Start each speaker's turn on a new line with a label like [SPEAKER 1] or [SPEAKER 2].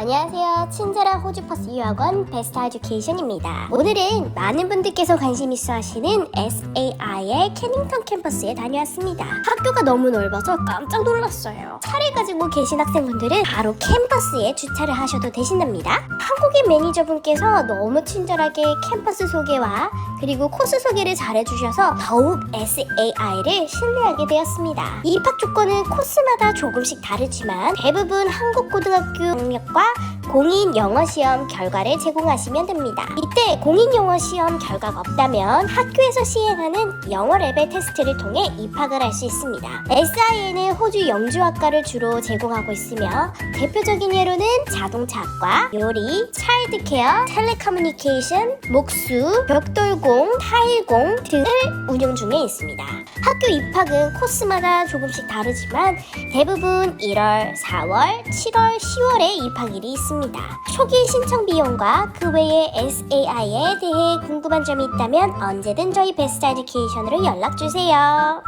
[SPEAKER 1] 안녕하세요. 친절한 호주퍼스 유학원 베스트 에듀케이션입니다. 오늘은 많은 분들께서 관심 있어 하시는 SAI의 캐닝턴 캠퍼스에 다녀왔습니다. 학교가 너무 넓어서 깜짝 놀랐어요. 차를 가지고 계신 학생분들은 바로 캠퍼스에 주차를 하셔도 되신답니다. 한국인 매니저분께서 너무 친절하게 캠퍼스 소개와 그리고 코스 소개를 잘해주셔서 더욱 SAI를 신뢰하게 되었습니다. 입학 조건은 코스마다 조금씩 다르지만 대부분 한국 고등학교 학력과 공인 영어 시험 결과를 제공하시면 됩니다. 이때 공인 영어 시험 결과가 없다면 학교에서 시행하는 영어 레벨 테스트를 통해 입학을 할 수 있습니다. SI에는 호주 영주학과를 주로 제공하고 있으며 대표적인 예로는 자동차학과, 요리, 차일드케어, 텔레커뮤니케이션, 목수, 벽돌공, 타일공 등을 운영 중 에 있습니다. 학교 입학은 코스마다 조금씩 다르지만 대부분 1월, 4월, 7월, 10월에 입학일이 있습니다. 초기 신청 비용과 그 외에 SAI에 대해 궁금한 점이 있다면 언제든 저희 베스트 에듀케이션으로 연락 주세요.